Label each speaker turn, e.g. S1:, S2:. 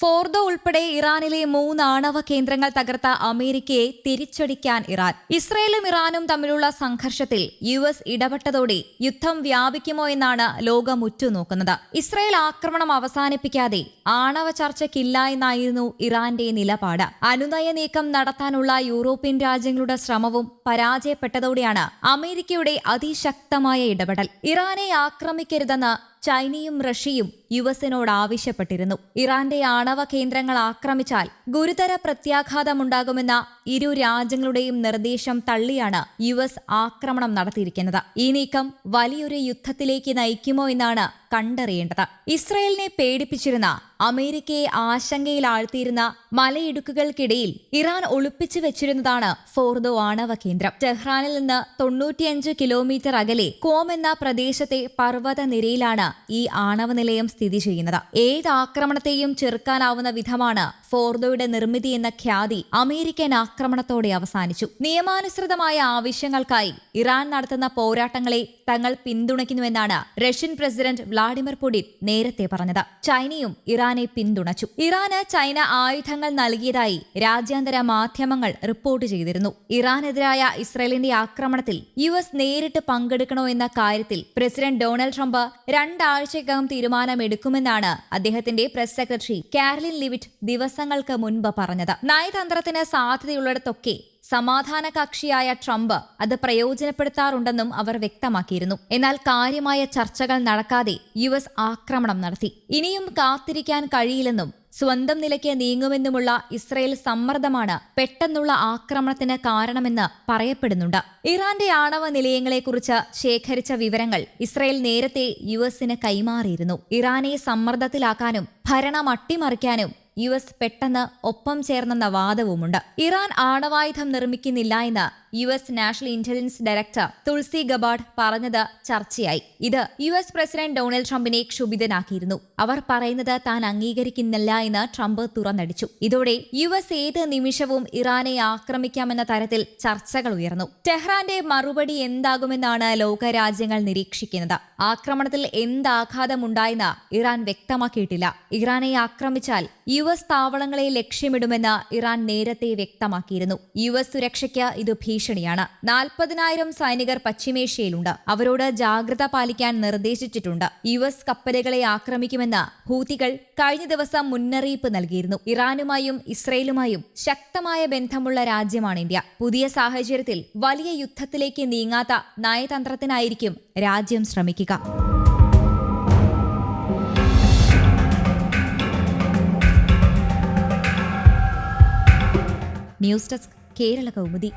S1: Fordow ഉൾപ്പെടെ ഇറാനിലെ മൂന്ന് ആണവ കേന്ദ്രങ്ങൾ തകർത്ത അമേരിക്കയെ തിരിച്ചടിക്കാൻ ഇറാൻ. ഇസ്രയേലും ഇറാനും തമ്മിലുള്ള സംഘർഷത്തിൽ യു എസ് ഇടപെട്ടതോടെ യുദ്ധം വ്യാപിക്കുമോ എന്നാണ് ലോകം ഉറ്റുനോക്കുന്നത്. ഇസ്രയേൽ ആക്രമണം അവസാനിപ്പിക്കാതെ ആണവ ചർച്ചയ്ക്കില്ല എന്നായിരുന്നു ഇറാന്റെ നിലപാട്. അനുനയ നീക്കം നടത്താനുള്ള യൂറോപ്യൻ രാജ്യങ്ങളുടെ ശ്രമവും പരാജയപ്പെട്ടതോടെയാണ് അമേരിക്കയുടെ അതിശക്തമായ ഇടപെടൽ. ഇറാനെ ആക്രമിക്കരുതെന്ന് ചൈനയും റഷ്യയും യു എസിനോട് ആവശ്യപ്പെട്ടിരുന്നു. ഇറാന്റെ ആണവ കേന്ദ്രങ്ങൾ ആക്രമിച്ചാൽ ഗുരുതര പ്രത്യാഘാതമുണ്ടാകുമെന്ന ഇരു രാജ്യങ്ങളുടെയും നിർദ്ദേശം തള്ളിയാണ് യു എസ് ആക്രമണം നടത്തിയിരിക്കുന്നത്. ഈ നീക്കം വലിയൊരു യുദ്ധത്തിലേക്ക് നയിക്കുമോ എന്നാണ് കണ്ടറിയേണ്ടത്. ഇസ്രയേലിനെ പേടിപ്പിച്ചിരുന്ന അമേരിക്കയെ ആശങ്കയിൽ ആഴ്ത്തിയിരുന്ന മലയിടുക്കുകൾക്കിടയിൽ ഇറാൻ ഒളിപ്പിച്ചു വെച്ചിരുന്നതാണ് ഫോർദോ ആണവ കേന്ദ്രം. ടെഹ്റാനിൽ നിന്ന് തൊണ്ണൂറ്റിയഞ്ച് കിലോമീറ്റർ അകലെ കോം എന്ന പ്രദേശത്തെ പർവത നിരയിലാണ് ഈ ആണവ നിലയം സ്ഥിതി ചെയ്യുന്നത്. ഏത് ആക്രമണത്തെയും ചെറുക്കാനാവുന്ന വിധമാണ് ഫോർദോയുടെ നിർമ്മിതി എന്ന ഖ്യാതി അമേരിക്കൻ ആക്രമണത്തോടെ അവസാനിച്ചു. നിയമാനുസൃതമായ ആവശ്യങ്ങൾക്കായി ഇറാൻ നടത്തുന്ന പോരാട്ടങ്ങളെ തങ്ങൾ പിന്തുണയ്ക്കുന്നുവെന്നാണ് റഷ്യൻ പ്രസിഡന്റ് വ്ളാഡിമിർ പുടിൻ നേരത്തെ പറഞ്ഞത്. ചൈനയും ഇറാനെ പിന്തുണച്ചു. ഇറാന് ചൈന ആയുധങ്ങൾ നൽകിയതായി രാജ്യാന്തര മാധ്യമങ്ങൾ റിപ്പോർട്ട് ചെയ്തിരുന്നു. ഇറാനെതിരായ ഇസ്രയേലിന്റെ ആക്രമണത്തിൽ യു എസ് നേരിട്ട് പങ്കെടുക്കണോ എന്ന കാര്യത്തിൽ പ്രസിഡന്റ് ഡൊണാൾഡ് ട്രംപ് രണ്ടാഴ്ചക്കകം തീരുമാനമെടുക്കുമെന്നാണ് അദ്ദേഹത്തിന്റെ പ്രസ് സെക്രട്ടറി കാരലിൻ ലിവിറ്റ് ദിവസങ്ങൾക്ക് മുൻപ് പറഞ്ഞത്. നയതന്ത്രത്തിന് സാധ്യതയുള്ളിടത്തൊക്കെ സമാധാന കക്ഷിയായ ട്രംപ് അത് പ്രയോജനപ്പെടുത്താറുണ്ടെന്നും അവർ വ്യക്തമാക്കിയിരുന്നു. എന്നാൽ കാര്യമായ ചർച്ചകൾ നടക്കാതെ യു എസ് ആക്രമണം നടത്തി. ഇനിയും കാത്തിരിക്കാൻ കഴിയില്ലെന്നും സ്വന്തം നിലയ്ക്ക് നീങ്ങുമെന്നുമുള്ള ഇസ്രയേൽ സമ്മർദ്ദമാണ് പെട്ടെന്നുള്ള ആക്രമണത്തിന് കാരണമെന്ന് പറയപ്പെടുന്നുണ്ട്. ഇറാന്റെ ആണവ നിലയങ്ങളെക്കുറിച്ച് ശേഖരിച്ച വിവരങ്ങൾ ഇസ്രയേൽ നേരത്തെ യു എസിന് കൈമാറിയിരുന്നു. ഇറാനെ സമ്മർദ്ദത്തിലാക്കാനും ഭരണം അട്ടിമറിക്കാനും യു എസ് പെട്ടെന്ന് ഒപ്പം ചേർന്നെന്ന വാദവുമുണ്ട്. ഇറാൻ ആണവായുധം നിർമ്മിക്കുന്നില്ല എന്ന് U S national intelligence director Tulsi Gabbard പറഞ്ഞത് ചർച്ചയായി. ഇത് യു എസ് പ്രസിഡന്റ് ഡൊണാൾഡ് ട്രംപിനെ ക്ഷുഭിതനാക്കിയിരുന്നു. അവർ പറയുന്നത് താൻ അംഗീകരിക്കുന്നില്ല എന്ന് ട്രംപ് തുറന്നടിച്ചു. ഇതോടെ യു എസ് ഏത് നിമിഷവും ഇറാനെ ആക്രമിക്കാമെന്ന തരത്തിൽ ചർച്ചകൾ ഉയർന്നു. ടെഹ്റാന്റെ മറുപടി എന്താകുമെന്നാണ് ലോകരാജ്യങ്ങൾ നിരീക്ഷിക്കുന്നത്. ആക്രമണത്തിൽ എന്താഘാതമുണ്ടായെന്ന് ഇറാൻ വ്യക്തമാക്കിയിട്ടില്ല. ഇറാനെ ആക്രമിച്ചാൽ യു എസ് താവളങ്ങളെ ലക്ഷ്യമിടുമെന്ന് ഇറാൻ നേരത്തെ വ്യക്തമാക്കിയിരുന്നു. യു എസ് സുരക്ഷയ്ക്ക് ഇത് ഭീഷണിയാണ്. നാൽപ്പതിനായിരം സൈനികർ പശ്ചിമേഷ്യയിലുണ്ട്. അവരോട് ജാഗ്രത പാലിക്കാൻ നിർദ്ദേശിച്ചിട്ടുണ്ട്. യു എസ് കപ്പലുകളെ ആക്രമിക്കുമെന്ന് ഹൂതികൾ കഴിഞ്ഞ ദിവസം മുന്നറിയിപ്പ് നൽകിയിരുന്നു. ഇറാനുമായും ഇസ്രയേലുമായും ശക്തമായ ബന്ധമുള്ള രാജ്യമാണ് ഇന്ത്യ. പുതിയ സാഹചര്യത്തിൽ വലിയ യുദ്ധത്തിലേക്ക് നീങ്ങാത്ത നയതന്ത്രത്തിനായിരിക്കും രാജ്യം ശ്രമിക്കുക. News desk Kerala Kaumudi.